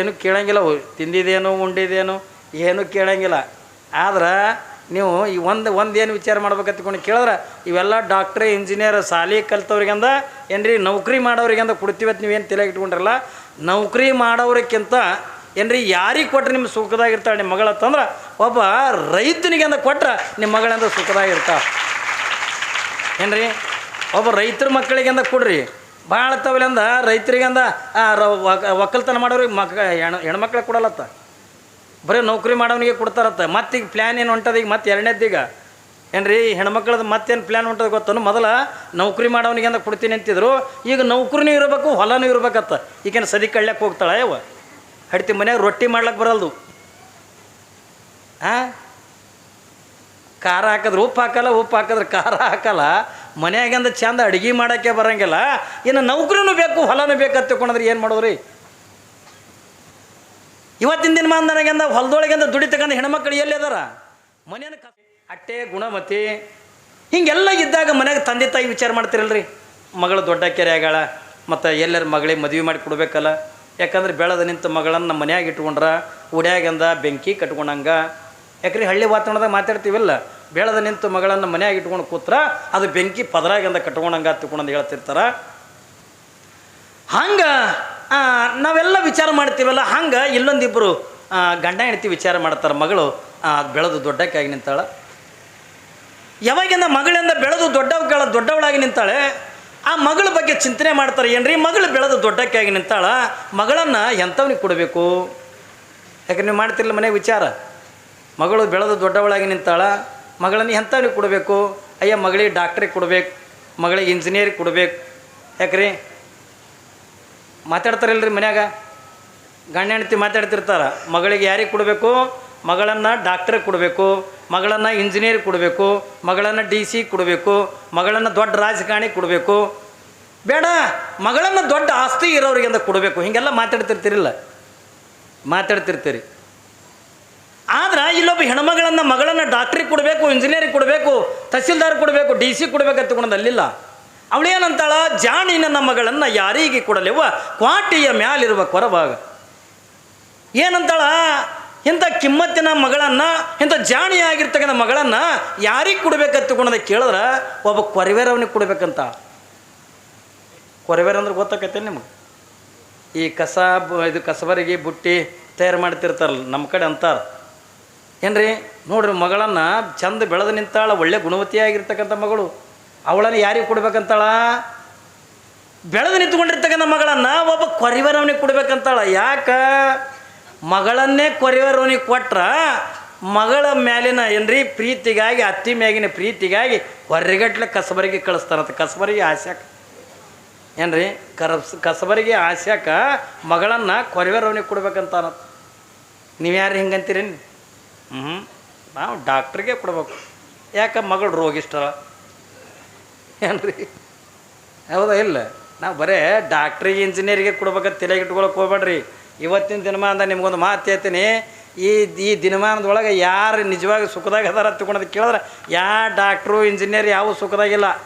ಏನು ಕೇಳಂಗಿಲ್ಲ ತಿಂದಿದೇನು ಉಂಡಿದ್ದೇನು, ಏನು ಕೇಳಂಗಿಲ್ಲ. ಆದ್ರೆ ನೀವು ಈ ಒಂದು ಒಂದು ಏನು ವಿಚಾರ ಮಾಡ್ಬೇಕತ್ಕೊಂಡು ಕೇಳಿದ್ರೆ, ಇವೆಲ್ಲ ಡಾಕ್ಟ್ರ್ ಇಂಜಿನಿಯರ್ ಸಾಲಿ ಕಲ್ತವ್ರಿಗಂದ, ಏನ್ರಿ ನೌಕರಿ ಮಾಡೋರಿಗಂದ ಕೊಡ್ತೀವತ್ತು ನೀವೇನು ತಲೆಗೆ ಇಟ್ಕೊಂಡ್ರಲ್ಲ, ನೌಕರಿ ಮಾಡೋರಿಗಿಂತ ಏನ್ರಿ ಯಾರಿಗೆ ಕೊಟ್ರೆ ನಿಮ್ಮ ಸುಖದಾಗಿರ್ತಾಳೆ ನಿಮ್ಮ ಮಗಳ ಅಂತಂದ್ರೆ ಒಬ್ಬ ರೈತನಿಗೆಂದ ಕೊಟ್ರೆ ನಿಮ್ಮ ಮಗಳಂದ ಸುಖದಾಗಿರ್ತಾಳೆ. ಏನ್ರಿ? ಒಬ್ಬ ರೈತರ ಮಕ್ಕಳಿಗೆಂದ ಕೊಡ್ರಿ. ಭಾಳ ತವಲಂದ ರೈತರಿಗಂದ ಒಕ್ಕಲ್ತನ ಮಾಡೋರಿಗೆ ಮಕ್, ಹೆಣ್, ಹೆಣ್ಮಕ್ಳಿಗೆ ಕೊಡಲತ್ತ ಬರೀ ನೌಕರಿ ಮಾಡೋನಿಗೆ ಕೊಡ್ತಾರತ್ತ. ಮತ್ತೀಗ ಪ್ಲ್ಯಾನ್ ಏನು ಹೊಂಟದ ಈಗ? ಮತ್ತೆ ಎರಡನೇದ್ದೀಗ ಏನು ರೀ ಹೆಣ್ಮಕ್ಳದ್ದು ಮತ್ತೇನು ಪ್ಲ್ಯಾನ್ ಹೊಂಟದ ಗೊತ್ತನು? ಮೊದಲ ನೌಕರಿ ಮಾಡೋನಿಗೆ ಅಂತ ಕೊಡ್ತೀನಿ ಅಂತಿದ್ರು. ಈಗ ನೌಕರಿನೂ ಇರಬೇಕು, ಹೊಲನೂ ಇರ್ಬೇಕತ್ತ. ಈಗೇನು ಸದಿ ಕಳ್ಯಕ್ಕೆ ಹೋಗ್ತಾಳೆ ಯಾವ ಹಡ್ತಿ ಮನ್ಯಾಗ ರೊಟ್ಟಿ ಮಾಡ್ಲಕ್ಕೆ ಬರಲ್ದು. ಹಾಂ ಖಾರ ಹಾಕಿದ್ರೆ ಉಪ್ಪು ಹಾಕಲ್ಲ, ಉಪ್ಪು ಹಾಕಿದ್ರೆ ಖಾರ ಹಾಕಲ್ಲ. ಮನ್ಯಾಗಿಂದ ಚಂದ ಅಡುಗೆ ಮಾಡೋಕ್ಕೆ ಬರಂಗಿಲ್ಲ, ಇನ್ನು ನೌಕರಿನೂ ಬೇಕು, ಹೊಲನೂ ಅಂತ ತಿಳ್ಕೊಂಡ್ರೆ ಏನು ಮಾಡೋದ್ರಿ? ಇವತ್ತಿನ ದಿನ ನನಗೆಂದ ಹೊಲದೊಳಗಿಂದ ದುಡಿತಕ್ಕಂಥ ಹೆಣ್ಮಕ್ಳು ಎಲ್ಲಿ ಅದಾರ? ಮನೇನ ಅಟ್ಟೆ, ಗುಣಮತಿ, ಹಿಂಗೆಲ್ಲ ಇದ್ದಾಗ ಮನೆಗೆ ತಂದೆ ತಾಯಿ ವಿಚಾರ ಮಾಡ್ತಿರಲ್ರಿ. ಮಗಳು ದೊಡ್ಡ ಕೆರೆ ಆಗಾಳ ಮತ್ತು ಎಲ್ಲರ ಮಗಳಿಗೆ ಮದುವೆ ಮಾಡಿ ಕೊಡಬೇಕಲ್ಲ. ಯಾಕಂದ್ರೆ ಬೆಳೆದ ನಿಂತ ಮಗಳನ್ನು ನಮ್ಮ ಮನ್ಯಾಗ ಇಟ್ಕೊಂಡ್ರ, ಉಡ್ಯಾಗಂದ ಬೆಂಕಿ ಕಟ್ಕೊಂಡಂಗ. ಯಾಕ್ರಿ ಹಳ್ಳಿ ವಾತಾವರಣದಾಗ ಮಾತಾಡ್ತೀವಲ್ಲ? ಬೆಳೆದ ನಿಂತು ಮಗಳನ್ನು ಮನೆಯಾಗಿ ಇಟ್ಕೊಂಡು ಕೂತ್ರ ಅದು ಬೆಂಕಿ ಪದರಾಗಂದ ಕಟ್ಕೊಂಡಂಗೆ ತಿಳ್ಕೊಂಡಂದು ಹೇಳ್ತಿರ್ತಾರ. ಹಂಗೆ ನಾವೆಲ್ಲ ವಿಚಾರ ಮಾಡ್ತೀವಲ್ಲ, ಹಂಗೆ ಇಲ್ಲೊಂದಿಬ್ಬರು ಗಂಡ ಹೆಂಡತಿ ವಿಚಾರ ಮಾಡ್ತಾರೆ ಮಗಳು ಅದು ಬೆಳೆದು ದೊಡ್ಡಕ್ಕಾಗಿ ನಿಂತಾಳೆ. ಯಾವಾಗಿಂದ ಮಗಳಿಂದ ಬೆಳೆದು ದೊಡ್ಡವಗಳ ದೊಡ್ಡವಳಾಗಿ ನಿಂತಾಳೆ, ಆ ಮಗಳ ಬಗ್ಗೆ ಚಿಂತನೆ ಮಾಡ್ತಾರೆ, ಏನ್ರಿ? ಮಗಳು ಬೆಳೆದು ದೊಡ್ಡಕ್ಕಾಗಿ ನಿಂತಾಳ, ಮಗಳನ್ನು ಎಂಥವ್ನಿಗೆ ಕೊಡಬೇಕು? ಯಾಕೆ ನೀವು ಮಾಡ್ತಿರಲ್ಲ ಮನೆ ವಿಚಾರ? ಮಗಳು ಬೆಳೆದು ದೊಡ್ಡವಳಾಗಿ ನಿಂತಾಳ ಮಗಳನ್ನು ಎಂಥವ್ನಿಗೆ ಕೊಡಬೇಕು? ಅಯ್ಯ, ಮಗಳಿಗೆ ಡಾಕ್ಟ್ರಿಗೆ ಕೊಡಬೇಕು, ಮಗಳಿಗೆ ಇಂಜಿನಿಯರಿಗೆ ಕೊಡಬೇಕು. ಯಾಕ್ರಿ? ಮಾತಾಡ್ತಾರಲ್ರಿ ಮನ್ಯಾಗ? ಗಂಡ ಹೆಂಡತಿ ಮಾತಾಡ್ತಿರ್ತಾರ. ಮಗಳಿಗೆ ಯಾರಿಗೆ ಕೊಡಬೇಕು? ಮಗಳನ್ನು ಡಾಕ್ಟ್ರಿಗೆ ಕೊಡಬೇಕು, ಮಗಳನ್ನು ಇಂಜಿನಿಯರ್ ಕೊಡಬೇಕು, ಮಗಳನ್ನು ಡಿ ಸಿ ಕೊಡಬೇಕು, ಮಗಳನ್ನು ದೊಡ್ಡ ರಾಜಕಾರಣಿ ಕೊಡಬೇಕು. ಬೇಡ, ಮಗಳನ್ನು ದೊಡ್ಡ ಆಸ್ತಿ ಇರೋರಿಗೆ ಅಂತ ಕೊಡಬೇಕು. ಹೀಗೆಲ್ಲ ಮಾತಾಡ್ತಿರ್ತೀರಿಲ್ಲ? ಮಾತಾಡ್ತಿರ್ತೀರಿ. ಆದ್ರೆ ಇಲ್ಲೊಬ್ಬ ಹೆಣ್ಮಗಳನ್ನ ಮಗಳನ್ನು ಡಾಕ್ಟ್ರಿಗೆ ಕೊಡಬೇಕು ಇಂಜಿನಿಯರಿಗೆ ಕೊಡಬೇಕು, ತಹಸೀಲ್ದಾರ್ ಕೊಡಬೇಕು ಡಿ ಸಿ ಕೊಡಬೇಕು ಅಂತ ಅಲ್ಲಿಲ್ಲ ಅವಳೇನಂತಾಳ ಜಾಣಿನ ನನ್ನ ಮಗಳನ್ನು ಯಾರಿಗೆ ಕೊಡಲೆವ ಕ್ವಾಟಿಯ ಮ್ಯಾಲಿರುವ ಕೊರಭಾಗ ಏನಂತಾಳ? ಇಂಥ ಕಿಮ್ಮತ್ತಿನ ಮಗಳನ್ನು, ಇಂಥ ಜಾಣಿಯಾಗಿರ್ತಕ್ಕಂಥ ಮಗಳನ್ನು ಯಾರಿಗೆ ಕೊಡಬೇಕಂತ ಕೇಳಿದ್ರೆ, ಒಬ್ಬ ಕೊರವೇರವನಿಗೆ ಕೊಡಬೇಕಂತ. ಕೊರವೇರ ಅಂದ್ರೆ ಗೊತ್ತಾಕೈತೆ ನಿಮಗೆ? ಈ ಕಸ ಇದು ಕಸಬರಿಗೆ, ಬುಟ್ಟಿ ತಯಾರು ಮಾಡ್ತಿರ್ತಾರಲ್ಲ ನಮ್ಮ ಕಡೆ ಅಂತಾರೆ. ಏನ್ರಿ? ನೋಡ್ರಿ ಮಗಳನ್ನು ಚಂದ ಬೆಳೆದು ನಿಂತಾಳ, ಒಳ್ಳೆ ಗುಣವತಿಯಾಗಿರ್ತಕ್ಕಂಥ ಮಗಳು. ಅವಳನ್ನು ಯಾರಿಗೆ ಕೊಡ್ಬೇಕಂತಾಳ? ಬೆಳೆದು ನಿಂತ್ಕೊಂಡಿರ್ತಕ್ಕಂಥ ಮಗಳನ್ನು ಒಬ್ಬ ಕೊರಿವರವನಿಗೆ ಕೊಡ್ಬೇಕಂತಾಳ. ಯಾಕ? ಮಗಳನ್ನೇ ಕೊರಿವರವನಿಗೆ ಕೊಟ್ರ ಮಗಳ ಮೇಲಿನ ಏನ್ರಿ ಪ್ರೀತಿಗಾಗಿ, ಅತ್ತಿ ಮ್ಯಾಗಿನ ಪ್ರೀತಿಗಾಗಿ ಹೊರಗಟ್ಲೆ ಕಸಬರಿಗೆ ಕಳಿಸ್ತಾರಂತ ಕಸಬರಿಗೆ ಆಸ್ಯಾಕ ಏನ್ರಿ? ಕರಸ್ ಕಸಬರಿಗೆ ಆಸ್ಯಾಕ ಮಗಳನ್ನು ನೀವು ಯಾರು ಹಿಂಗಂತೀರಿ ಹ್ಞೂ ನಾವು ಡಾಕ್ಟ್ರಿಗೆ ಕೊಡ್ಬೇಕು. ಯಾಕೆ ಮಗಳು ರೋಗಿಷ್ಟರ ಏನ್ರಿ? ಹೌದಾ ಇಲ್ಲ? ನಾವು ಬರೇ ಡಾಕ್ಟ್ರಿಗೆ, ಇಂಜಿನಿಯರಿಗೆ ಕೊಡ್ಬೇಕಂತ ತಲೆಗೆ ಇಟ್ಕೊಳಕ್ಕೆ ಹೋಗ್ಬೇಡ್ರಿ. ಇವತ್ತಿನ ದಿನಮಾನದ ನಿಮ್ಗೊಂದು ಮಾತು ಹೇಳ್ತೀನಿ. ಈ ಈ ದಿನಮಾನದೊಳಗೆ ಯಾರು ನಿಜವಾಗಿ ಸುಖದಾಗ ಅದಾರ ತಿಳ್ಕೊಳೋದು ಕೇಳಿದ್ರೆ, ಯಾ ಡಾಕ್ಟ್ರು, ಇಂಜಿನಿಯರ್ ಯಾವ ಸುಖದಾಗಿಲ್ಲ.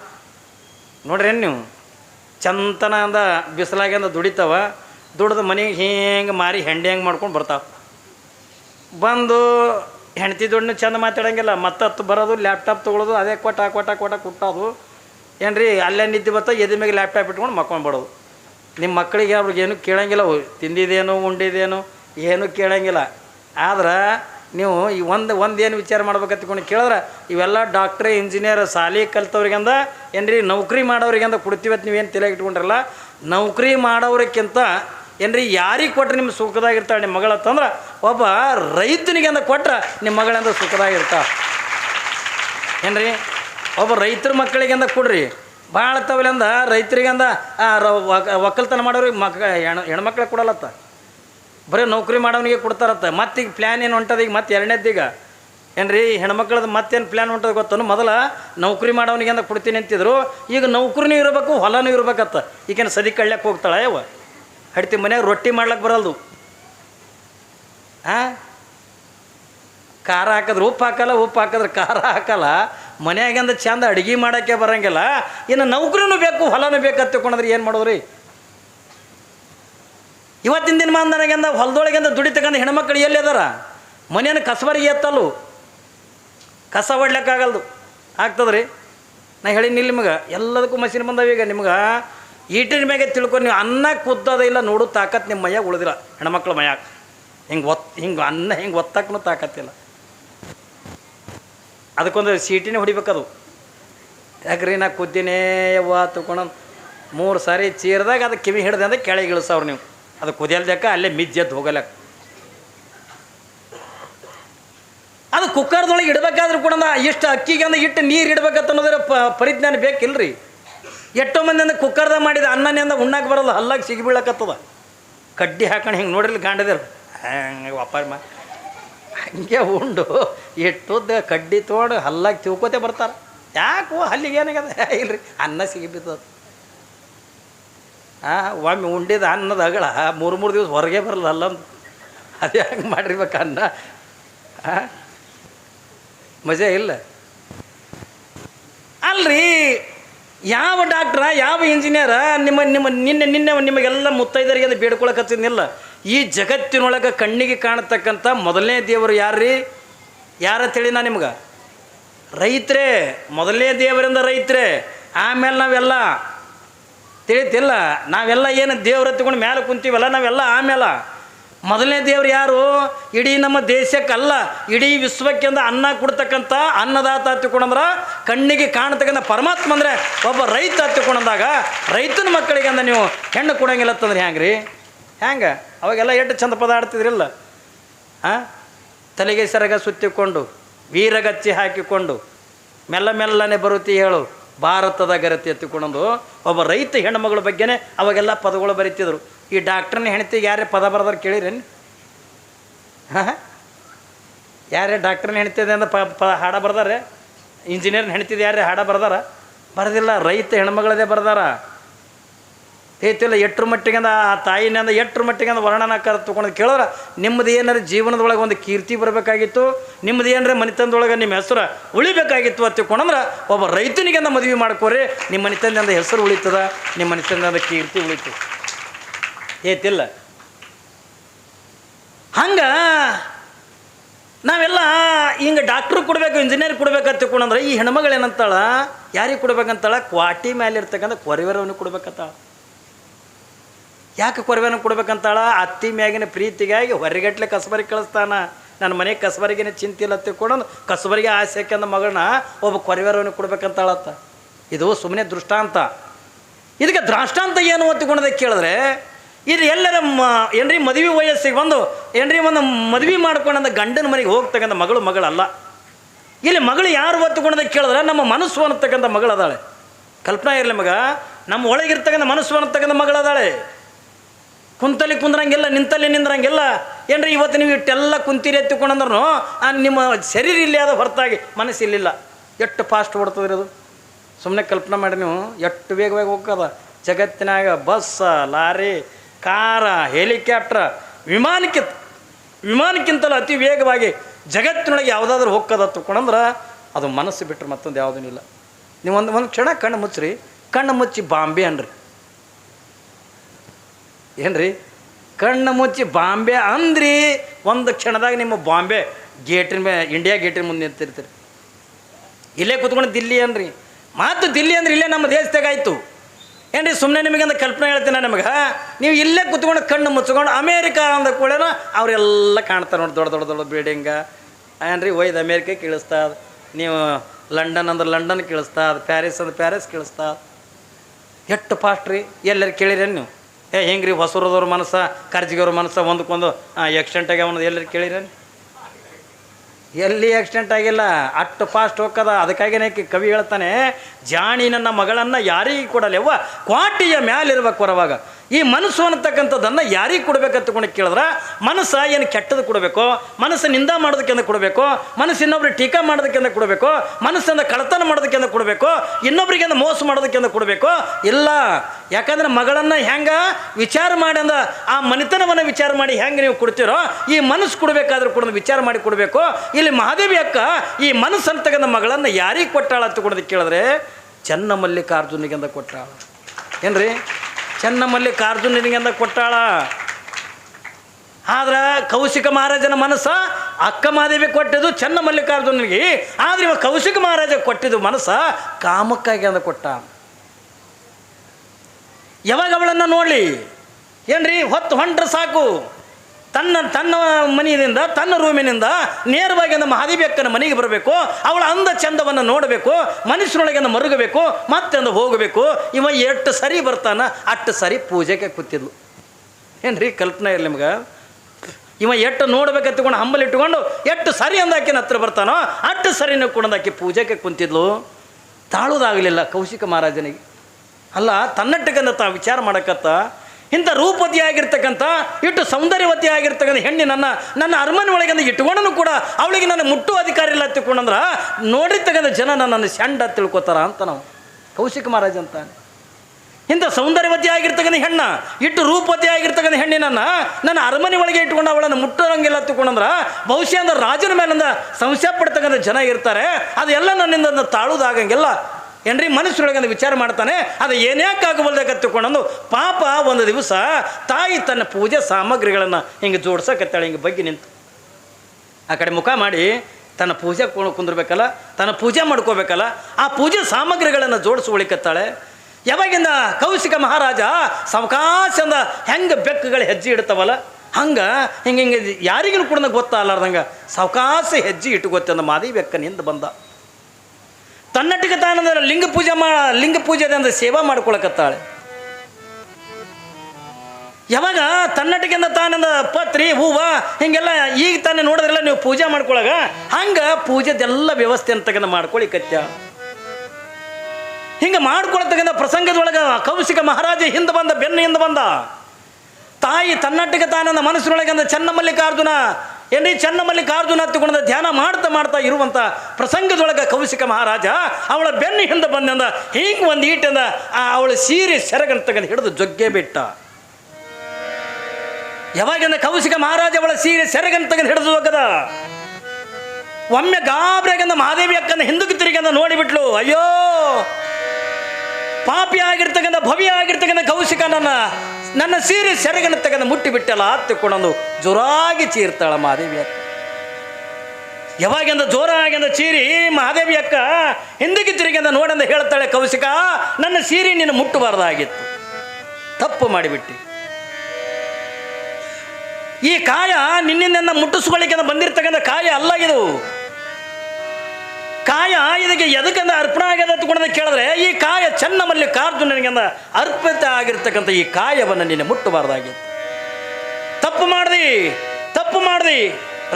ನೋಡ್ರಿ ನೀವು? ಚಂತನ ಅಂದ ಬಿಸಿಲಾಗಿಂದ ದುಡಿತಾವ. ದುಡ್ದು ಮನೆಗೆ ಹಿಂಗೆ ಮಾರಿ ಹೆಂಡೆ ಹೆಂಗೆ ಮಾಡ್ಕೊಂಡು ಬರ್ತಾವ. ಬಂದು ಹೆಂಡತಿ ದೊಡ್ಡ ಚಂದ ಮಾತಾಡೋಂಗಿಲ್ಲ ಮತ್ತತ್ತು ಬರೋದು ಲ್ಯಾಪ್ಟಾಪ್ ತೊಗೊಳೋದು, ಅದೇ ಕೊಟ್ಟ ಕೊಟ್ಟ ಕೊಟ್ಟ ಕುಟ್ಟೋದು. ಏನ್ರಿ, ಅಲ್ಲೇ ನಿದ್ದೆ ಬರ್ತಾ ಎದೆ ಮೇಲೆ ಲ್ಯಾಪ್ಟಾಪ್ ಇಟ್ಕೊಂಡು ಮಕ್ಕೊಂಡ್ಬಿಡೋದು ನಿಮ್ಮ ಮಕ್ಕಳಿಗೆ ಅವ್ರಿಗೆ ಏನು ಕೇಳೋಂಗಿಲ್ಲ ತಿಂದಿದ್ದೇನು ಉಂಡಿದೇನು ಏನು ಕೇಳೋಂಗಿಲ್ಲ. ಆದ್ರೆ ನೀವು ಈ ಒಂದು ಒಂದು ಏನು ವಿಚಾರ ಮಾಡ್ಬೇಕತ್ಕೊಂಡು ಕೇಳಿದ್ರೆ, ಇವೆಲ್ಲ ಡಾಕ್ಟ್ರ್ ಇಂಜಿನಿಯರ್ ಸಾಲಿ ಕಲ್ತವ್ರಿಗಂದ, ಏನ್ರಿ, ನೌಕರಿ ಮಾಡೋರಿಗಂದ ಕೊಡ್ತೀವತ್ತು ನೀವೇನು ತಲೆಗೆ ಇಟ್ಕೊಂಡ್ರಲ್ಲ, ನೌಕರಿ ಮಾಡೋರಕ್ಕಿಂತ ಏನ್ರಿ, ಯಾರಿಗೆ ಕೊಟ್ರೆ ನಿಮ್ಮ ಸುಖದಾಗಿರ್ತಾಳೆ ನಿಮ್ಮ ಮಗಳ ಅಂತಂದ್ರೆ ಒಬ್ಬ ಅಂದ ಕೊಟ್ರೆ ನಿಮ್ಮ ಮಗಳಂದ ಸುಖದಾಗಿರ್ತಾಳೆ ಏನ್ರಿ, ಒಬ್ಬ ರೈತರ ಮಕ್ಕಳಿಗೆಂದ ಕೊಡ್ರಿ. ಭಾಳ ತವಲಂದ ರೈತರಿಗಂದ ಒಕ್ಕಲ್ತನ ಮಾಡೋರಿಗೆ ಮಕ್, ಹೆಣ್ ಹೆಣ್ಮಕ್ಳಿಗೆ ಕೊಡಲತ್ತ ಬರೀ ನೌಕರಿ ಮಾಡೋನಿಗೆ ಕೊಡ್ತಾರತ್ತ. ಮತ್ತೀಗ ಪ್ಲ್ಯಾನ್ ಏನು ಹೊಂಟದ ಈಗ? ಮತ್ತೆ ಎರಡನೇದೀಗ ಏನ್ರಿ ಹೆಣ್ಮಕ್ಳದ್ದು ಮತ್ತೇನು ಪ್ಲ್ಯಾನ್ ಹೊಂಟದ ಗೊತ್ತನು? ಮೊದಲ ನೌಕರಿ ಮಾಡೋನಿಗೆ ಕೊಡ್ತೀನಿ ಅಂತಿದ್ರು. ಈಗ ನೌಕರಿನೂ ಇರಬೇಕು, ಹೊಲನೂ ಇರಬೇಕತ್ತ. ಈಗೇನು ಸದಿ ಕಳ್ಯಕ್ಕೆ ಹೋಗ್ತಾಳೆ ಯವ ಹಡ್ತಿ ಮನ್ಯಾಗ ರೊಟ್ಟಿ ಮಾಡ್ಲಕ್ಕೆ ಬರಲ್ದು. ಹಾಂ ಖಾರ ಹಾಕಿದ್ರೆ ಉಪ್ಪು ಹಾಕಲ್ಲ, ಉಪ್ಪು ಹಾಕಿದ್ರೆ ಖಾರ ಹಾಕಲ್ಲ. ಮನ್ಯಾಗಿಂದ ಚಂದ ಅಡುಗೆ ಮಾಡೋಕ್ಕೆ ಬರಂಗಿಲ್ಲ. ಇನ್ನು ನೌಕರಿನೂ ಬೇಕು, ಹೊಲನೂ ಬೇಕು ತಿಳ್ಕೊಂಡ್ರೆ ಏನು ಮಾಡೋದ್ರಿ? ಇವತ್ತಿನ ದಿನ ನನಗೆಂದ ಹೊಲದೊಳಗೆಂದ ದುಡಿತಕ್ಕಂಥ ಹೆಣ್ಮಕ್ಳು ಎಲ್ಲಿ ಅದಾರ? ಮನೆಯನ್ನು ಕಸಬರಿಗೆ ಎತ್ತಲ್ಲು. ಕಸ ಹೊಡ್ಲಿಕ್ಕಾಗಲ್ದು ಆಗ್ತದ್ರಿ? ನಾ ಹೇಳಿನಿ ನಿಮಗೆ, ಎಲ್ಲದಕ್ಕೂ ಮಷಿನ್ ಬಂದಾವ ಈಗ ನಿಮ್ಗೆ. ಈಟಿನ ಮ್ಯಾಗೆ ತಿಳ್ಕೊ, ನೀವು ಅನ್ನ ಕುದ್ದದ ಇಲ್ಲ ನೋಡು, ತಾಕತ್ ನಿಮ್ಮ ಮೈಯಾಗ ಉಳಿದಿಲ್ಲ. ಹೆಣ್ಮಕ್ಳು ಮೈಯಾಗ. ಹಿಂಗೆ ಒತ್, ಹಿಂಗೆ ಅನ್ನ ಹಿಂಗೆ ಒತ್ತಕ್ಕೂ ತಾಕತ್ತಿಲ್ಲ ಅದಕ್ಕೊಂದು ಸೀಟಿನೇ ಹೊಡಿಬೇಕದು. ಯಾಕ್ರಿ ನಾ ಕುದ್ದಿನೇ ಯವ್ವ ತಗೊಂಡು ಮೂರು ಸಾರಿ ಚೀರ್ದಾಗ ಅದು ಕಿವಿ ಹಿಡ್ದೆ ಅಂದ್ರೆ ಕೆಳಗೆ ಇಳಿಸವ್ರು ನೀವು. ಅದು ಕುದಿಯಲ್ದಕ್ಕ ಅಲ್ಲೇ ಮಿಜ್ಜೆದ್ದು ಹೋಗಲ್ಲ ಅದು ಕುಕ್ಕರ್ದೊಳಗೆ ಇಡಬೇಕಾದ್ರೂ ಕೂಡ ಇಷ್ಟು ಅಕ್ಕಿಗೆ ಅಂದ್ರೆ ಇಟ್ಟು ನೀರು ಇಡಬೇಕಂತ ಅನ್ನೋದ್ರ ಪರಿಜ್ಞಾನ ಬೇಕಿಲ್ರಿ? ಎಷ್ಟೋ ಮಂದಿ ಅಂದ್ರೆ ಕುಕ್ಕರ್ದಾಗ ಮಾಡಿದ ಅನ್ನನಿಂದ ಉಣ್ಣಕ್ಕೆ ಬರಲ್ಲ ಹಲ್ಲಾಗಿ ಸಿಗಿ ಬೀಳಕತ್ತದ. ಕಡ್ಡಿ ಹಾಕೊಂಡು ಹಿಂಗೆ ನೋಡಿರಲಿ ಗಾಂಡದಿರು ಹಂಗೆ ವಾಪಾರ ಮಾಡಿ ಹಂಗೆ ಉಂಡು, ಎಷ್ಟುದ್ದ ಕಡ್ಡಿ ತೊಗೊಂಡು ಹಲ್ಲಾಗ ತಿಳ್ಕೊತೆ ಬರ್ತಾರೆ. ಯಾಕೋ ಹಲ್ಲಿಗೆ ಏನಾಗ್ಯದ? ಇಲ್ರಿ, ಅನ್ನ ಸಿಗಿ ಬಿದ್ದದ. ಹಾಂ ಒಮ್ಮೆ ಉಂಡಿದ ಅನ್ನದ ಅಗಳ ಮೂರು ಮೂರು ದಿವಸ ಹೊರಗೆ ಬರಲ್ಲ ಅಲ್ಲೊಂದು. ಅದೇ ಹಂಗೆ ಮಾಡಿರ್ಬೇಕು ಅನ್ನ? ಹಾಂ ಮಜಾ ಇಲ್ಲ? ಅಲ್ರಿ ಯಾವ ಡಾಕ್ಟ್ರ, ಯಾವ ಇಂಜಿನಿಯರ, ನಿಮ್ಮ ನಿಮ್ಮ, ನಿನ್ನೆ ನಿನ್ನೆ ನಿಮಗೆಲ್ಲ ಮುತ್ತೈದರಿಗೆ ಅದು ಬೇಡ್ಕೊಳಕತ್ತಿನಿಲ್ಲ ಈ ಜಗತ್ತಿನೊಳಗೆ ಕಣ್ಣಿಗೆ ಕಾಣತಕ್ಕಂಥ ಮೊದಲನೇ ದೇವರು ಯಾರ್ರೀ? ಯಾರ ತಿಳಿ ನಾ ನಿಮ್ಗೆ. ರೈತರೇ, ಮೊದಲನೇ ದೇವರಿಂದ ರೈತರೇ, ಆಮೇಲೆ ನಾವೆಲ್ಲ ತಿಳಿತಿಲ್ಲ. ನಾವೆಲ್ಲ ಏನು ದೇವ್ರ ತಗೊಂಡು ಮೇಲೆ ಕುಂತೀವಲ್ಲ, ನಾವೆಲ್ಲ ಆಮೇಲೆ. ಮೊದಲನೇ ದೇವ್ರು ಯಾರು? ಇಡೀ ನಮ್ಮ ದೇಶಕ್ಕಲ್ಲ, ಇಡೀ ವಿಶ್ವಕ್ಕೆಂದ ಅನ್ನ ಕೊಡ್ತಕ್ಕಂಥ ಅನ್ನದಾತ ಹತ್ತಿಕೊಂಡಂದ್ರೆ ಕಣ್ಣಿಗೆ ಕಾಣತಕ್ಕಂಥ ಪರಮಾತ್ಮ ಅಂದರೆ ಒಬ್ಬ ರೈತ ಹತ್ತಿಕೊಂಡಂದಾಗ ರೈತನ ಮಕ್ಕಳಿಗೆ ಅಂದ ನೀವು ಹೆಣ್ಣು ಕೊಡೋಂಗಿಲ್ಲ ಅಂತಂದ್ರೆ ಹ್ಯಾಂಗೆ ರೀ ಹ್ಯಾಂಗೆ? ಅವಾಗೆಲ್ಲ ಎಷ್ಟು ಚಂದ ಪದ ಆಡ್ತಿದ್ರಿಲ್ಲ? ಹಾಂ? ತಲೆಗೆ ಸೆರಗ ಸುತ್ತಿಕೊಂಡು, ವೀರಗಚ್ಚಿ ಹಾಕಿಕೊಂಡು, ಮೆಲ್ಲ ಮೆಲ್ಲನೆ ಬರುತ್ತಿ ಹೇಳು, ಭಾರತದ ಗರತಿ ಎತ್ತಿಕೊಂಡು ಒಬ್ಬ ರೈತ ಹೆಣ್ಣುಮಗಳ ಬಗ್ಗೆನೇ ಅವಾಗೆಲ್ಲ ಪದಗಳು ಬರೀತಿದ್ರು. ಈ ಡಾಕ್ಟ್ರನ್ನ ಹೆಣ್ತಿಗೆ ಯಾರೇ ಪದ ಬರೆದ್ರೆ ಕೇಳಿರೇನು? ಹಾಂ ಯಾರೇ ಡಾಕ್ಟ್ರನ್ನ ಹೆಣ್ತಿದೆ ಅಂದ್ರೆ ಪ ಪ, ಹಾಡ ಬರ್ದಾರೆ? ಇಂಜಿನಿಯರ್ನ ಹೆಣ್ತಿದೆ ಯಾರೇ ಹಾಡ ಬರ್ದಾರ? ಬರೋದಿಲ್ಲ, ರೈತ ಹೆಣ್ಮಗಳದೇ ಬರ್ದಾರ. ಐತಿಲ್ಲ ಎಟ್ರ ಮಟ್ಟಿಗೆ ಆ ತಾಯಿನಿಂದ ಎಟ್ರ ಮಟ್ಟಿಗೆ ಅಂದ ವರ್ಣನಾಕಾರ ತೊಗೊಂಡು ಕೇಳಿದ್ರೆ ನಿಮ್ಮದು ಏನಾರು ಜೀವನದೊಳಗೆ ಒಂದು ಕೀರ್ತಿ ಬರಬೇಕಾಗಿತ್ತು? ನಿಮ್ಮದು ಏನಾರ ಮನೆತನದೊಳಗೆ ನಿಮ್ಮ ಹೆಸರು ಉಳಿಬೇಕಾಗಿತ್ತು ಅಂತ ತಿಳ್ಕೊಂಡ್ರೆ, ಒಬ್ಬ ರೈತನಿಗೆ ಮದುವೆ ಮಾಡ್ಕೋರಿ, ನಿಮ್ಮ ಮನೆತನದಿಂದ ಹೆಸರು ಉಳಿತದ, ನಿಮ್ಮ ಮನೆತನದಿಂದ ಕೀರ್ತಿ ಉಳಿತು ಏತಿಲ್ಲ. ಹಂಗೆ ನಾವೆಲ್ಲ ಹಿಂಗೆ ಡಾಕ್ಟ್ರು ಕೊಡಬೇಕು ಇಂಜಿನಿಯರ್ ಕೊಡ್ಬೇಕಂತ ತಿಳ್ಕೊಂಡ್ರೆ ಈ ಹೆಣ್ಮಗಳು ಏನಂತಾಳ ಯಾರಿಗೆ ಕೊಡ್ಬೇಕಂತಾಳ? ಕ್ವಾಟಿ ಮೇಲೆ ಇರ್ತಕ್ಕಂಥ ಕೊರವೆರವನ್ನು ಕೊಡ್ಬೇಕಂತಾಳ. ಯಾಕೆ ಕೊರವೆನ ಕೊಡ್ಬೇಕಂತಾಳ? ಅತ್ತಿ ಮ್ಯಾಗಿನ ಪ್ರೀತಿಗಾಗಿ ಹೊರಗಟ್ಲೆ ಕಸಬರಿಗೆ ಕಳಿಸ್ತಾನ. ನನ್ನ ಮನೆ ಮನೆಗೆ ಕಸಬರಿಗೇನೆ ಚಿಂತಿಲ್ಲ ತಿಳ್ಕೊಂಡು ಕಸಬರಿಗೆ ಆಸೆ ಹಾಕ್ಯಂದ ಮಗಳನ್ನ ಒಬ್ಬ ಕೊರವೆರವನ್ನು ಕೊಡ್ಬೇಕಂತಾಳತ್ತ ಇದು ಸುಮ್ಮನೆ ದೃಷ್ಟಾಂತ. ಇದಕ್ಕೆ ದೃಷ್ಟಾಂತ ಏನು ಒತ್ತಿಕೊಂಡದಕ್ಕೆ ಕೇಳಿದ್ರೆ ಇದು ಎಲ್ಲರ ಮ, ಏನ್ರಿ ಮದುವೆ ವಯಸ್ಸಿಗೆ ಬಂದು, ಏನ್ರಿ ಒಂದು ಮದುವೆ ಮಾಡ್ಕೊಂಡಂದ ಗಂಡನ ಮನೆಗೆ ಹೋಗ್ತಕ್ಕಂಥ ಮಗಳು ಮಗಳಲ್ಲ. ಇಲ್ಲಿ ಮಗಳು ಯಾರು ಹೊತ್ತುಕೊಂಡಂತ ಕೇಳಿದ್ರೆ ನಮ್ಮ ಮನಸ್ಸು ಅನ್ನತಕ್ಕಂಥ ಮಗಳದಾಳೆ. ಕಲ್ಪನಾ ಇರಲಿ ಮಗ, ನಮ್ಮ ಒಳಗಿರ್ತಕ್ಕಂಥ ಮನಸ್ಸು ಅನ್ನತಕ್ಕಂಥ ಮಗಳದಾಳೆ. ಕುಂತಲ್ಲಿ ಕುಂದ್ರಂಗಿಲ್ಲ, ನಿಂತಲ್ಲಿ ನಿಂದ್ರಂಗಿಲ್ಲ, ಏನ್ರಿ ಇವತ್ತು ನೀವು ಇಟ್ಟೆಲ್ಲ ಕುಂತೀರಿ ಎತ್ತಿಕೊಂಡಂದ್ರೂ ನಿಮ್ಮ ಶರೀರ ಇಲ್ಲಿ ಆದ ಹೊರತಾಗಿ ಮನಸ್ಸು ಇಲ್ಲಿಲ್ಲ ಎಷ್ಟು ಫಾಸ್ಟ್ ಓಡ್ತದ್ರಿ ಅದು. ಸುಮ್ಮನೆ ಕಲ್ಪನೆ ಮಾಡಿ ನೀವು, ಎಷ್ಟು ವೇಗವಾಗಿ ಹೋಗ್ಕದ ಜಗತ್ತಿನಾಗ ಬಸ್, ಲಾರಿ ಕಾರ, ಹೆಲಿಕ್ಯಾಪ್ಟ್ರ, ವಿಮಾನಕ್ಕಿಂತ, ವಿಮಾನಕ್ಕಿಂತಲೂ ಅತಿ ವೇಗವಾಗಿ ಜಗತ್ತಿನೊಳಗೆ ಯಾವುದಾದ್ರೂ ಹೋಗ್ಕದ ತಗೊಂಡ್ರೆ ಅದು ಮನಸ್ಸು ಬಿಟ್ಟರೆ ಮತ್ತೊಂದು ಯಾವುದೂ ಇಲ್ಲ. ನೀವು ಒಂದು ಒಂದು ಕ್ಷಣ ಕಣ್ಣು ಮುಚ್ಚ್ರಿ, ಕಣ್ಣು ಮುಚ್ಚಿ ಬಾಂಬೆ ಅನ್ರಿ. ಏನ್ರಿ? ಕಣ್ಣು ಮುಚ್ಚಿ ಬಾಂಬೆ ಅಂದ್ರಿ, ಒಂದು ಕ್ಷಣದಾಗ ನಿಮ್ಮ ಬಾಂಬೆ ಗೇಟಿನ ಮೇ, ಇಂಡಿಯಾ ಗೇಟಿನ ಮುಂದೆ ನಿಂತಿರ್ತೀರಿ. ಇಲ್ಲೇ ಕೂತ್ಕೊಂಡು ದಿಲ್ಲಿ ಅನ್ರಿ ಮಾತು ದಿಲ್ಲಿ ಅಂದ್ರೆ ಇಲ್ಲೇ ನಮ್ಮ ದೇಶದಾಗ ಆಯಿತು. ಏನ್ರಿ ಸುಮ್ಮನೆ ನಿಮಗೆ ಅಂತ ಕಲ್ಪನೆ ಹೇಳ್ತೀನಿ ನಿಮಗೆ? ನೀವು ಇಲ್ಲೇ ಕೂತ್ಕೊಂಡು ಕಣ್ಣು ಮುಚ್ಕೊಂಡು ಅಮೇರಿಕಾ ಅಂದ ಕೂಡ ಅವರೆಲ್ಲ ಕಾಣ್ತಾರೆ ನೋಡಿ ದೊಡ್ಡ ದೊಡ್ಡ ದೊಡ್ಡ ಬಿಲ್ಡಿಂಗ ಏನ್ರಿ, ಒಯ್ದು ಅಮೇರಿಕ ಕೇಳಿಸ್ತಾ ನೀವು ಲಂಡನ್ ಅಂದ್ರೆ ಲಂಡನ್ ಕೇಳಿಸ್ತಾ ಪ್ಯಾರಿಸ್ ಅಂದ್ರೆ ಪ್ಯಾರಿಸ್ ಕೇಳಿಸ್ತಾ ಎಷ್ಟು ಫಾಸ್ಟ್ ರೀ, ಎಲ್ಲರೂ ಕೇಳಿರೇನು ನೀವು? ಏ ಹೆಂಗೆ ರೀ ಹೊಸೂರದವ್ರ ಮನಸ್ಸು ಕರ್ಜಿಗವ್ರ ಮನಸ್ಸ ಒಂದಕ್ಕೊಂದು ಆಕ್ಸಿಡೆಂಟ್ ಆಗ್ಯಾವ ಎಲ್ಲರೂ ಕೇಳಿರೇನು? ಎಲ್ಲಿ ಆಕ್ಸಿಡೆಂಟ್ ಆಗಿಲ್ಲ ಅಷ್ಟು ಫಾಸ್ಟ್ ಹೋಗದ ಅದಕ್ಕಾಗಿನೇ ಕವಿ ಹೇಳ್ತಾನೆ, ಜಾಣಿ ನನ್ನ ಮಗಳನ್ನು ಯಾರಿಗೆ ಕೊಡಲೆವ್ವ, ಕ್ವಾಟಿಯ ಮ್ಯಾಲಿರ್ಬೇಕು ಹೊರವಾಗ ಈ ಮನಸ್ಸು ಅನ್ನತಕ್ಕಂಥದ್ದನ್ನು ಯಾರಿಗೆ ಕೊಡಬೇಕಂತಕೊಂಡು ಕೇಳಿದ್ರೆ, ಮನಸ್ಸು ಏನು ಕೆಟ್ಟದ್ದು ಕೊಡಬೇಕು, ಮನಸ್ಸು ನಿಂದ ಮಾಡೋದಕ್ಕೆಂದು ಕೊಡಬೇಕು, ಮನಸ್ಸು ಇನ್ನೊಬ್ರಿಗೆ ಟೀಕಾ ಮಾಡೋದಕ್ಕೆಂದು ಕೊಡಬೇಕು, ಮನಸ್ಸನ್ನು ಕಳತನ ಮಾಡೋದಕ್ಕೆಂದು ಕೊಡಬೇಕು, ಇನ್ನೊಬ್ರಿಗೆಂದ ಮೋಸ ಮಾಡೋದಕ್ಕೆಂದು ಕೊಡಬೇಕು, ಇಲ್ಲ. ಯಾಕಂದ್ರೆ ಮಗಳನ್ನು ಹೆಂಗೆ ವಿಚಾರ ಮಾಡಿ ಅಂದ, ಆ ಮನೆತನವನ್ನು ವಿಚಾರ ಮಾಡಿ ಹೆಂಗೆ ನೀವು ಕೊಡ್ತೀರೋ, ಈ ಮನಸ್ಸು ಕೊಡಬೇಕಾದ್ರೂ ಕೂಡ ವಿಚಾರ ಮಾಡಿ ಕೊಡಬೇಕು. ಇಲ್ಲಿ ಮಹಾದೇವಿ ಅಕ್ಕ, ಈ ಮನಸ್ಸು ಅಂತಕ್ಕಂಥ ಮಗಳನ್ನು ಯಾರಿಗೆ ಕೊಟ್ಟಾಳ ಅಂತ ಕೊಡೋದಕ್ಕೆ ಕೇಳಿದ್ರೆ ಚೆನ್ನ ಮಲ್ಲಿಕಾರ್ಜುನಿಗೆಂದ ಕೊಟ್ಟಾಳ. ಏನ್ರಿ? ಚೆನ್ನ ಅಂದ ಕೊಟ್ಟಾಳ. ಆದ್ರೆ ಕೌಶಿಕ ಮಹಾರಾಜನ ಮನಸ್ಸ ಅಕ್ಕ ಮಾದೇವಿ ಕೊಟ್ಟಿದ್ದು ಚೆನ್ನ ಮಲ್ಲಿಕಾರ್ಜುನಿಗೆ. ಆದ್ರೆ ಇವಾಗ ಕೌಶಿಕ ಮಹಾರಾಜ ಕೊಟ್ಟಿದ್ದು ಮನಸ್ಸ ಕಾಮಕ್ಕಾಗಿ ಅಂದ ಕೊಟ್ಟ. ಯಾವಾಗ ಅವಳನ್ನು ನೋಡಲಿ? ಏನ್ರಿ ಹೊತ್ತು ಹೊಂಟ್ರೆ ಸಾಕು. ತನ್ನ ತನ್ನ ಮನೆಯಿಂದ, ತನ್ನ ರೂಮಿನಿಂದ ನೇರವಾಗಿ ನಮ್ಮ ಮಹಾದೇವಿಯಕ್ಕನ ಮನೆಗೆ ಬರಬೇಕು. ಅವಳ ಅಂದ ಚಂದವನ್ನು ನೋಡಬೇಕು. ಮನುಷ್ಯನೊಳಗೆ ಮರುಗಬೇಕು. ಮತ್ತೆ ಅಂದ ಹೋಗಬೇಕು. ಇವ ಎಷ್ಟು ಸರಿ ಬರ್ತಾನ, ಅಷ್ಟು ಸರಿ ಪೂಜೆಗೆ ಕೂತಿದ್ಲು. ಏನ್ರಿ ಕಲ್ಪನೆ ಇರಲಿ ನಿಮ್ಗೆ? ಇವ ಎಷ್ಟು ನೋಡಬೇಕು ಎತ್ಕೊಂಡು ಹಂಬಲ್ ಇಟ್ಕೊಂಡು ಎಷ್ಟು ಸರಿ ಅಂದಾಕಿನ ಹತ್ರ ಬರ್ತಾನೋ, ಅಷ್ಟು ಸರಿನೂ ಅಂದಾಕಿ ಪೂಜೆಗೆ ಕುಂತಿದ್ಲು. ತಾಳೋದಾಗಲಿಲ್ಲ ಕೌಶಿಕ ಮಹಾರಾಜನಿಗೆ. ಅಲ್ಲ ತನ್ನಟ್ಟಕ್ಕಂತ ತಾ ವಿಚಾರ ಮಾಡಕತ್ತ? ಇಂಥ ರೂಪವತಿಯಾಗಿರ್ತಕ್ಕಂಥ ಇಟ್ಟು ಸೌಂದರ್ಯವತಿ ಆಗಿರ್ತಕ್ಕಂಥ ಹೆಣ್ಣಿ ನನ್ನ ನನ್ನ ಅರಮನೆ ಒಳಗಿಂದ ಇಟ್ಕೊಂಡನು ಕೂಡ ಅವಳಿಗೆ ನನ್ನ ಮುಟ್ಟುವ ಅಧಿಕಾರ ಇಲ್ಲ ತಿಳ್ಕೊಂಡಂದ್ರ ನೋಡಿರ್ತಕ್ಕಂಥ ಜನ ನನ್ನನ್ನು ಸೆಂಡ ತಿಳ್ಕೊತಾರ ಅಂತ ನಾವು. ಕೌಶಿಕ ಮಹಾರಾಜ ಅಂತ. ಇಂಥ ಸೌಂದರ್ಯವತಿ ಆಗಿರ್ತಕ್ಕಂಥ ಹೆಣ್ಣ, ಇಟ್ಟು ರೂಪವತಿ ಆಗಿರ್ತಕ್ಕಂಥ ಹೆಣ್ಣಿನನ್ನ ನನ್ನ ಅರಮನೆ ಒಳಗೆ ಇಟ್ಕೊಂಡು ಅವಳನ್ನು ಮುಟ್ಟೋಂಗಿಲ್ಲ ತಿಳ್ಕೊಂಡಂದ್ರ ಬಹುಶಃ ಅಂದ್ರೆ ರಾಜನ ಮೇಲಿಂದ ಸಂಶಯ ಪಡ್ತಕ್ಕಂಥ ಜನ ಇರ್ತಾರೆ. ಅದೆಲ್ಲ ನನ್ನಿಂದ ತಾಳುದಾಗಂಗಿಲ್ಲ. ಏನ್ರಿ ಮನುಷ್ಯರೊಳಗೆ ವಿಚಾರ ಮಾಡ್ತಾನೆ, ಅದು ಏನ್ಯಾಕಾಗಬಲ್ದಾಗ ಕತ್ತಿಕೊಂಡು ಪಾಪ ಒಂದು ದಿವಸ ತಾಯಿ ತನ್ನ ಪೂಜೆ ಸಾಮಗ್ರಿಗಳನ್ನು ಹಿಂಗೆ ಜೋಡ್ಸಕತ್ತಾಳೆ, ಹಿಂಗೆ ಬಗ್ಗೆ ನಿಂತು. ಆ ಕಡೆ ಮುಖ ಮಾಡಿ, ತನ್ನ ಪೂಜೆ ಕುಂದಿರ್ಬೇಕಲ್ಲ, ತನ್ನ ಪೂಜೆ ಮಾಡ್ಕೋಬೇಕಲ್ಲ, ಆ ಪೂಜೆ ಸಾಮಗ್ರಿಗಳನ್ನು ಜೋಡಿಸ್ಕೊಳಿಕತ್ತಾಳೆ ಯಾವಾಗಿಂದ ಕೌಶಿಕ ಮಹಾರಾಜ ಸಾವಕಾಶದ ಹೆಂಗೆ ಬೆಕ್ಕುಗಳು ಹೆಜ್ಜೆ ಇಡ್ತಾವಲ್ಲ, ಹಂಗೆ ಹಿಂಗೆ ಹಿಂಗೆ ಯಾರಿಗೂ ಕೂಡ ಗೊತ್ತಾಗಲಾರ್ದಂಗೆ ಸಾವಕಾಶ ಹೆಜ್ಜೆ ಅಂದ ಮಾದಿ ಬೆಕ್ಕನಿಂದ ಬಂದ. ತನ್ನಟ್ಟಿಗೆ ತಾನಂದ್ರೆ ಲಿಂಗ ಪೂಜೆ ಮಾ, ಲಿಂಗ ಪೂಜೆದಿಂದ ಸೇವಾ ಮಾಡ್ಕೊಳಕತ್ತಾಳೆ. ಯಾವಾಗ ತನ್ನಟಿಗೆಂದ ತಾನಂದ ಪತ್ರಿ, ಹೂವ, ಹಿಂಗೆಲ್ಲ ಈಗ ತಾನೇ ನೋಡಿದ್ರಲ್ಲ ನೀವು ಪೂಜೆ ಮಾಡ್ಕೊಳಗ, ಹಂಗೆ ಪೂಜೆದೆಲ್ಲ ವ್ಯವಸ್ಥೆ ಅಂತಕ್ಕಂಥ ಮಾಡ್ಕೊಳ್ಳಿ ಕತ್ಯ ಹಿಂಗೆ ಮಾಡ್ಕೊಳತಕ್ಕಂಥ ಪ್ರಸಂಗದೊಳಗೆ ಕೌಶಿಕ ಮಹಾರಾಜ ಹಿಂದೆ ಬಂದ, ಬೆನ್ನ ಹಿಂದೆ ಬಂದ. ತಾಯಿ ತನ್ನಟ್ಟಿಗೆ ತಾನಂದ ಮನಸ್ಸಿನೊಳಗೆ ಅಂದ ಚೆನ್ನ ಮಲ್ಲಿಕಾರ್ಜುನ ಏನ್ರಿ ಚೆನ್ನ ಮಲ್ಲಿಕಾರ್ಜುನ ಹತ್ತಿಕೊಂಡ ಧ್ಯಾನ ಮಾಡ್ತಾ ಮಾಡ್ತಾ ಇರುವಂಥ ಪ್ರಸಂಗದೊಳಗೆ ಕೌಶಿಕ ಮಹಾರಾಜ, ಅವಳ ಬೆನ್ನ ಹಿಂದೆ ಬಂದಂದ, ಹಿಂಗೆ ಒಂದು ಈಟಿಂದ ಆ ಅವಳ ಸೀರೆ ಸೆರಗನ್ನು ತಗೊಂಡು ಹಿಡಿದು ಜೊಗ್ಗೆ ಬಿಟ್ಟ. ಯಾವಾಗಿಂದ ಕೌಶಿಕ ಮಹಾರಾಜ ಅವಳ ಸೀರೆ ಸೆರಗನ್ನು ತೆಗೆದು ಹಿಡಿದು ಹೋಗದ? ಒಮ್ಮೆ ಗಾಬರಿಯಾಗಂದ ಮಹಾದೇವಿ ಅಕ್ಕನ ಹಿಂದಕ್ಕೆ ತಿರುಗಂದ ನೋಡಿಬಿಟ್ಲು ಅಯ್ಯೋ, ಪಾಪಿ ಆಗಿರ್ತಕ್ಕಂಥ ಭವ್ಯ ಆಗಿರ್ತಕ್ಕಂಥ ಕೌಶಿಕ ನನ್ನ ನನ್ನ ಸೀರೆ ಸೆರಗನ್ನು ತೆಗೆದು ಮುಟ್ಟಿ ಬಿಟ್ಟಲ್ಲ ಹತ್ತಿಕೊಂಡೊಂದು ಜೋರಾಗಿ ಚೀರ್ತಾಳ ಮಹಾದೇವಿ ಅಕ್ಕ. ಯಾವಾಗಿಂದ ಜೋರಾಗಿಂದ ಚೀರಿ ಮಹಾದೇವಿ ಅಕ್ಕ ಹಿಂದಿಗೆ ತಿರುಗಿಂದ ನೋಡಂದ ಹೇಳ್ತಾಳೆ, ಕೌಶಿಕ, ನನ್ನ ಸೀರೆ ನೀನು ಮುಟ್ಟಬಾರ್ದಾಗಿತ್ತು. ತಪ್ಪು ಮಾಡಿಬಿಟ್ಟಿ. ಈ ಕಾಯ ನಿನ್ನಿಂದ ಮುಟ್ಟಿಸ್ಕೊಳ್ಳಿಕ್ಕೆ ಬಂದಿರ್ತಕ್ಕಂಥ ಕಾಯ ಅಲ್ಲ ಇದು. ಕಾಯ ಇದಕ್ಕೆ ಎದಕ್ಕಂದ ಅರ್ಪಣೆ ಆಗ್ಯದ ಅಂತ ಕೇಳಿದ್ರೆ, ಈ ಕಾಯ ಚೆನ್ನ ಮಲ್ಲಿಕಾರ್ಜುನನಿಗೆಂದ ಅರ್ಪಿತ ಆಗಿರ್ತಕ್ಕಂಥ ಈ ಕಾಯವನ್ನು ನೀನು ಮುಟ್ಟಬಾರ್ದಾಗಿ ತಪ್ಪು ಮಾಡ್ದಿ ತಪ್ಪು ಮಾಡ್ದಿ,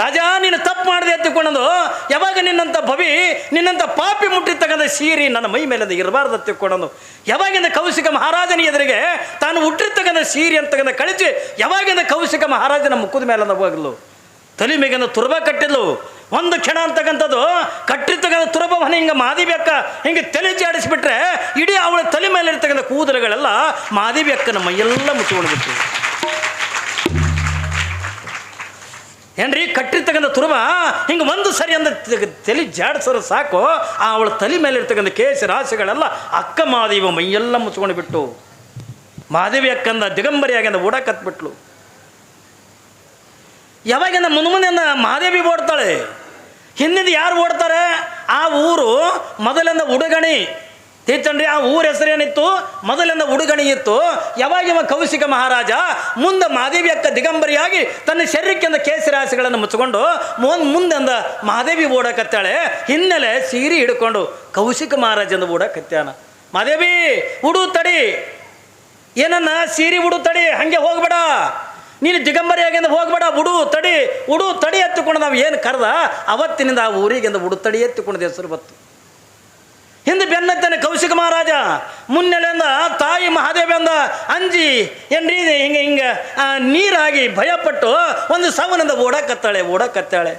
ರಾಜ ನೀನು ತಪ್ಪು ಮಾಡಿದೆ ಎತ್ತಿಕೊಂಡು ಯಾವಾಗ ನಿನ್ನಂಥ ಭವಿ ನಿನ್ನಂಥ ಪಾಪಿ ಮುಟ್ಟಿರ್ತಕ್ಕಂಥ ಸೀರಿ ನನ್ನ ಮೈ ಮೇಲೆ ಇರಬಾರ್ದು ಎತ್ತಿಕೊಂಡದು ಯಾವಾಗಿಂದ ಕೌಶಿಕ ಮಹಾರಾಜನ ಎದುರಿಗೆ ತಾನು ಹುಟ್ಟಿರ್ತಕ್ಕಂಥ ಸೀರೆ ಅಂತಕ್ಕಂಥ ಕಳಿಸಿ, ಯಾವಾಗಿಂದ ಕೌಶಿಕ ಮಹಾರಾಜನ ಮುಖದ ಮೇಲೆ ಹೋಗಲು, ತಲೆ ಮೇಗಿಂದ ತುರ್ಬ ಕಟ್ಟಿದ್ಲು ಒಂದು ಕ್ಷಣ ಅಂತಕ್ಕಂಥದ್ದು, ಕಟ್ಟಿರ್ತಕ್ಕಂಥ ತುರಬವನ್ನು ಹಿಂಗೆ ಮಾದಿಬೇಕ ಹಿಂಗೆ ತಲೆ ಜಾಡಿಸ್ಬಿಟ್ರೆ, ಇಡೀ ಅವಳ ತಲೆ ಮೇಲೆ ಇರ್ತಕ್ಕಂಥ ಕೂದಲುಗಳೆಲ್ಲ ಮಾದಿಬೇಕನ ಮೈಯೆಲ್ಲ ಮುಚ್ಚಿಕೊಂಡು ಬಿಟ್ಟು ಏನ್ರಿ, ಕಟ್ಟಿರ್ತಕ್ಕಂಥ ತುರುಬ ಹಿಂಗೆ ಒಂದು ಸರಿ ಅಂದ ತಲೆ ಜಾಡ್ಸರ ಸಾಕು, ಆ ಅವಳ ತಲೆ ಮೇಲೆ ಇರ್ತಕ್ಕಂಥ ರಾಶಿಗಳೆಲ್ಲ ಅಕ್ಕ ಮಾದೇವ ಮೈಯೆಲ್ಲ ಮುಚ್ಕೊಂಡು ಬಿಟ್ಟು ಮಾದೇವಿ ಅಕ್ಕಂದ ದಿಗಂಬರಿಯಾಗಿಂದ ಓಡಾಕತ್ಬಿಟ್ಲು ಯಾವಾಗಿಂದ ಮುನ್ಮುಂದಿಂದ ಮಹಾದೇವಿ ಓಡ್ತಾಳೆ? ಹಿಂದಿಂದ ಯಾರು ಓಡ್ತಾರೆ? ಆ ಊರು ಮೊದಲಿಂದ ಉಡುಗಣಿ. ತೀರ್ಥಂಡ್ರಿ, ಆ ಊರ ಹೆಸರೇನಿತ್ತು ಮೊದಲಿಂದ ಉಡುಗಣಿ ಇತ್ತು. ಯಾವಾಗ ಕೌಶಿಕ ಮಹಾರಾಜ? ಮುಂದೆ ಮಹಾದೇವಿ ಅಕ್ಕ ದಿಗಂಬರಿಯಾಗಿ ತನ್ನ ಶರೀರಕ್ಕಿಂದ ಕೇಸರಾಸಿಗಳನ್ನು ಮುಚ್ಚಿಕೊಂಡು ಮುಂದೆ ಮುಂದೆಂದ ಮಹಾದೇವಿ ಓಡಕತ್ತಾಳೆ. ಹಿನ್ನೆಲೆ ಸೀರೆ ಹಿಡ್ಕೊಂಡು ಕೌಶಿಕ ಮಹಾರಾಜಂದು ಓಡಕತ್ತಾನ. ಮಹಾದೇವಿ, ಉಡು ತಡಿ. ಏನನ್ನ? ಸೀರೆ ಉಡು ತಡಿ. ಹಂಗೆ ಹೋಗ್ಬೇಡ. ನೀನು ದಿಗಂಬರಿಯಾಗಿಂದ ಹೋಗ್ಬೇಡ, ಉಡು, ತಡಿ ಉಡು, ತಡಿ ಎತ್ತುಕೊಂಡು ನಾವು ಏನು ಕರೆದ, ಅವತ್ತಿನಿಂದ ಆ ಊರಿಗಿಂದ ಉಡು, ತಡಿ ಎತ್ತುಕೊಂಡ ಹೆಸರು ಬತ್ತು. ಹಿಂದೆ ಬೆನ್ನತ್ತಾನೆ ಕೌಶಿಕ ಮಹಾರಾಜ, ಮುನ್ನೆಲೆಯಿಂದ ತಾಯಿ ಮಹಾದೇವಂದ ಅಂಜಿ ಏನ್ರಿ ಹಿಂಗೆ ಹಿಂಗೆ ನೀರಾಗಿ ಭಯಪಟ್ಟು ಒಂದು ಸವನಿಂದ ಓಡಕತ್ತಾಳೆ ಓಡಕತ್ತಾಳೆ.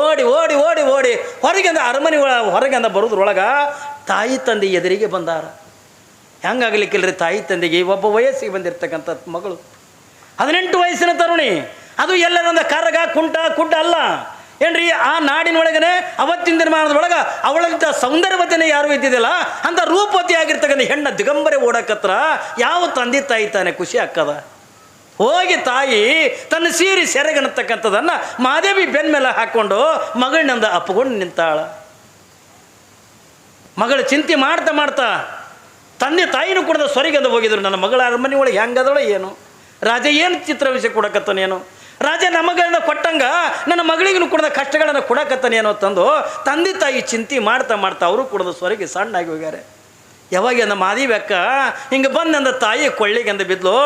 ಓಡಿ ಓಡಿ ಓಡಿ ಓಡಿ ಹೊರಗಿಂದ ಅರಮನೆ ಒಳ ಹೊರಗಿಂದ ಬರೋದ್ರೊಳಗೆ ತಾಯಿ ತಂದೆ ಎದುರಿಗೆ ಬಂದಾರ. ಹೆಂಗಾಗ್ಲಿಕ್ಕಿಲ್ರಿ ತಾಯಿ ತಂದೆಗೆ? ಒಬ್ಬ ವಯಸ್ಸಿಗೆ ಬಂದಿರ್ತಕ್ಕಂಥ ಮಗಳು. ಹದಿನೆಂಟು ವಯಸ್ಸಿನ ತರುಣಿ. ಅದು ಎಲ್ಲರಂದ ಕರಗ, ಕುಂಟ, ಕುಡ್ಡ ಅಲ್ಲ. ಏನ್ರಿ, ಆ ನಾಡಿನೊಳಗನೆ, ಅವತ್ತಿನ ದಿನಮಾನದೊಳಗೆ ಅವಳಂತ ಸೌಂದರ್ಯವತನೆ ಯಾರು ಇದ್ದಿದ್ದಿಲ್ಲ? ಅಂತ ರೂಪವತಿ ಆಗಿರ್ತಕ್ಕಂಥ ಹೆಣ್ಣ ದಿಗಂಬರೆ ಓಡಕತ್ರ ಯಾವ ತಂದೆ ತಾಯಿ ತಾನೆ ಖುಷಿ ಆಕ್ಕದ ಹೋಗಿ ತಾಯಿ, ತನ್ನ ಸೀರೆ ಸೆರೆಗನ್ನತಕ್ಕಂಥದ್ದನ್ನು ಮಾದೇವಿ ಬೆನ್ಮೇಲೆ ಹಾಕ್ಕೊಂಡು ಮಗಳನ್ನಂದ ಅಪ್ಪಗೊಂಡು ನಿಂತಾಳ. ಮಗಳು ಚಿಂತೆ ಮಾಡ್ತಾ ಮಾಡ್ತಾ ತಂದೆ ತಾಯಿನೂ ಕೂಡ ಸ್ವರಿಗದ ಹೋಗಿದ್ರು. ನನ್ನ ಮಗಳ ಅರಮನೆ ಒಳಗೆ ಹೆಂಗದಳ ಏನು. ರಾಜ ಏನು ಚಿತ್ರ ವಿಷಯ ಕೊಡಕತ್ತಾನೇನು ರಾಜ ನಮಗಳನ್ನ ಕೊಟ್ಟಂಗ ನನ್ನ ಮಗಳಿಗೂ ಕೂಡ ಕಷ್ಟಗಳನ್ನು ಕೊಡಕತ್ತಾನೇನೋ ತಂದು ತಂದೆ ತಾಯಿ ಚಿಂತೆ ಮಾಡ್ತಾ ಮಾಡ್ತಾ ಅವರು ಕೂಡ ಸ್ವರಿಗೆ ಸಣ್ಣಾಗಿ ಹೋಗ್ಯಾರೆ. ಯಾವಾಗ ಅಂದ ಮಾದಿಬೇಕ ಹಿಂಗೆ ಬಂದಂದ ತಾಯಿ ಕೊಳ್ಳಿಗೆಂದ ಬಿದ್ಲು,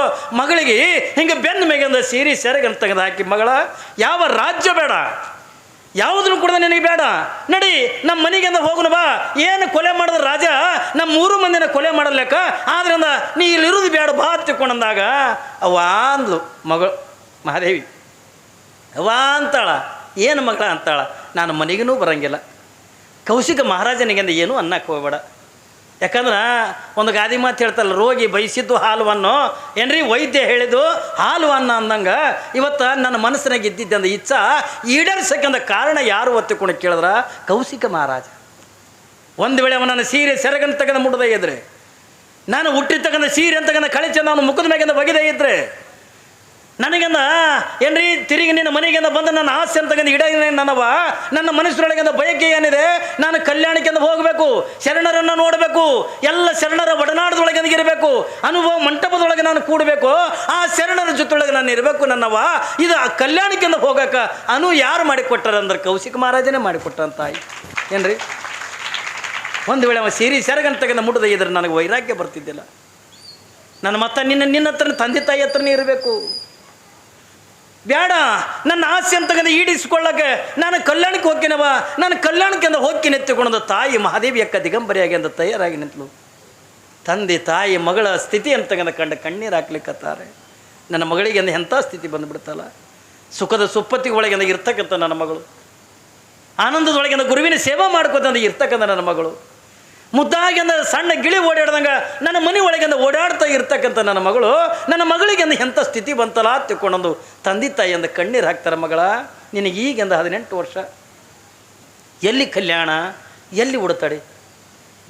ಮಗಳಿಗೆ ಹಿಂಗೆ ಬೆನ್ನ ಮೇಗಂದ ಸೀರೆ ಸೆರೆಗಂತ ತೆಗೆದು ಹಾಕಿ, ಮಗಳ, ಯಾವ ರಾಜ್ಯ ಬೇಡ. ಯಾವುದನ್ನು ಕೂಡ ನಿನಗೆ ಬೇಡ. ನಡಿ, ನಮ್ಮ ಮನೆಗೆಂದ ಹೋಗೋಣ ಬಾ. ಏನು ಕೊಲೆ ಮಾಡಿದ ರಾಜ, ನಮ್ಮ ಮೂರು ಮಂದಿನ ಕೊಲೆ ಮಾಡಲೇಕ ಆದ್ರಿಂದ ನೀ ಇಲ್ಲಿರೋದು ಬೇಡ, ಬಾ ತಿಳ್ಕೊಂಡಂದಾಗ ಅವ್ವ ಅಂದ್ಲು ಮಗಳು, ಮಹಾದೇವಿ. ಅವ್ವ ಅಂತಾಳ, ಏನು ಮಗಳ ಅಂತಾಳ? ನಾನು ಮನೆಗೂ ಬರಂಗಿಲ್ಲ. ಕೌಶಿಕ ಮಹಾರಾಜನಿಗೆಂದ ಏನೂ ಅನ್ನಕ್ಕೆ ಹೋಗ್ಬೇಡ. ಯಾಕಂದ್ರೆ ಒಂದು ಗಾದಿ ಮಾತು ಹೇಳ್ತಲ್ಲ, ರೋಗಿ ಬಯಸಿದ್ದು ಹಾಲುವನ್ನು. ಏನ್ರಿ ವೈದ್ಯ ಹೇಳಿದ್ದು ಹಾಲು ಅನ್ನ ಅಂದಂಗೆ ಇವತ್ತು ನನ್ನ ಮನಸ್ಸಿನಾಗ ಇದ್ದಿದ್ದಂದು ಇಚ್ಛ ಈಡೇರಿಸಕ್ಕಂದ ಕಾರಣ ಯಾರು ಒತ್ತಿಕೊಂಡು ಕೇಳಿದ್ರ? ಕೌಶಿಕ ಮಹಾರಾಜ. ಒಂದು ವೇಳೆ ಅವನನ್ನು ಸೀರೆ ಸೆರಗನ್ನು ತೆಗೆದು ಮುಟ್ಟದೇ ಇದ್ರೆ, ನಾನು ಹುಟ್ಟಿ ಸೀರೆ ಅಂತಕ್ಕಂಥ ಕಳಿಚ ನಾನು ಮುಖದ ಮ್ಯಾಗಿಂದ ಬಗೆದೇ ಇದ್ರೆ ನನಗೆಂದ, ಏನ್ರಿ, ತಿರುಗಿ ನಿನ್ನ ಮನೆಗೆಂದ ಬಂದು ನನ್ನ ಆಸೆ ಅಂತಕ್ಕಂಥ ಇಡ ನನ್ನವ ನನ್ನ ಮನಸ್ಸಿನೊಳಗಿಂದ ಬಯಕೆ ಏನಿದೆ, ನಾನು ಕಲ್ಯಾಣಕ್ಕೆಂದು ಹೋಗಬೇಕು, ಶರಣರನ್ನು ನೋಡಬೇಕು, ಎಲ್ಲ ಶರಣರ ಒಡನಾಡದೊಳಗಿಂದ ಇರಬೇಕು, ಅನುಭವ ಮಂಟಪದೊಳಗೆ ನಾನು ಕೂಡಬೇಕು, ಆ ಶರಣರ ಜೊತೆಯೊಳಗೆ ನಾನು ಇರಬೇಕು ನನ್ನವ ಇದು ಆ ಕಲ್ಯಾಣಕ್ಕೆಂದು ಹೋಗಕ್ಕೆ ಅನು ಯಾರು ಮಾಡಿಕೊಟ್ಟಾರಂದ್ರೆ ಕೌಶಿಕ ಮಹಾರಾಜನೇ ಮಾಡಿಕೊಟ್ಟಂತ ಏನ್ರಿ? ಒಂದು ವೇಳೆ ಅವ ಸೀರಿ ತೆಗೆದ ಮುಟ್ಟದ ಇದ್ರೆ ನನಗೆ ವೈರಾಗ್ಯ ಬರ್ತಿದ್ದಿಲ್ಲ. ನನ್ನ ಮತ್ತ ನಿನ್ನ ನಿನ್ನ ಹತ್ರ ತಂದೆ ತಾಯಿ ಹತ್ರನೇ ಇರಬೇಕು. ಬೇಡ ನನ್ನ ಆಸೆ ಅಂತಕ್ಕಂಥ ಈಡಿಸ್ಕೊಳ್ಳಕ್ಕೆ ನಾನು ಕಲ್ಯಾಣಕ್ಕೆ ಹೋಗ್ತೀನವ ನಾನು ಕಲ್ಯಾಣಕ್ಕೆ ಅಂದ ಹೋಗ್ತೀನಿ ಎತ್ತಿಕೊಂಡ ತಾಯಿ ಮಹಾದೇವಿ ಅಕ್ಕ ದಿಗಂಬರಿಯಾಗಿ ಅಂತ ತಯಾರಾಗಿ ನಿಂತಲು. ತಂದೆ, ತಾಯಿ, ಮಗಳ ಸ್ಥಿತಿ ಅಂತಕ್ಕಂಥ ಕಂಡ ಕಣ್ಣೀರು ಹಾಕ್ಲಿಕ್ಕತ್ತಾರೆ. ನನ್ನ ಮಗಳಿಗೆ ಅಂದ ಎಂಥ ಸ್ಥಿತಿ ಬಂದುಬಿಡ್ತಲ್ಲ. ಸುಖದ ಸುಪ್ಪತ್ತಿ ಒಳಗಿಂದ ಇರ್ತಕ್ಕಂಥ ನನ್ನ ಮಗಳು. ಆನಂದದೊಳಗೆ ಗುರುವಿನ ಸೇವಾ ಮಾಡ್ಕೋತಂದ ಇರ್ತಕ್ಕಂಥ ನನ್ನ ಮಗಳು. ಮುದ್ದಾಗಿ ಅಂದ ಸಣ್ಣ ಗಿಳಿ ಓಡಾಡ್ದಂಗೆ ನನ್ನ ಮನೆ ಒಳಗಿಂದ ಓಡಾಡ್ತಾ ಇರ್ತಕ್ಕಂಥ ನನ್ನ ಮಗಳು, ನನ್ನ ಮಗಳಿಗೆ ಎಂಥ ಸ್ಥಿತಿ ಬಂತಲ್ಲ ತಿಳ್ಕೊಂಡೊಂದು ತಂದೆ ತಾಯಿ ಅಂದ ಕಣ್ಣೀರು ಹಾಕ್ತಾರೆ ಮಗಳ. ನಿನಗೆ ಈಗಿಂದ ಹದಿನೆಂಟು ವರ್ಷ. ಎಲ್ಲಿ ಕಲ್ಯಾಣ, ಎಲ್ಲಿ ಉಡ್ತಾಳೆ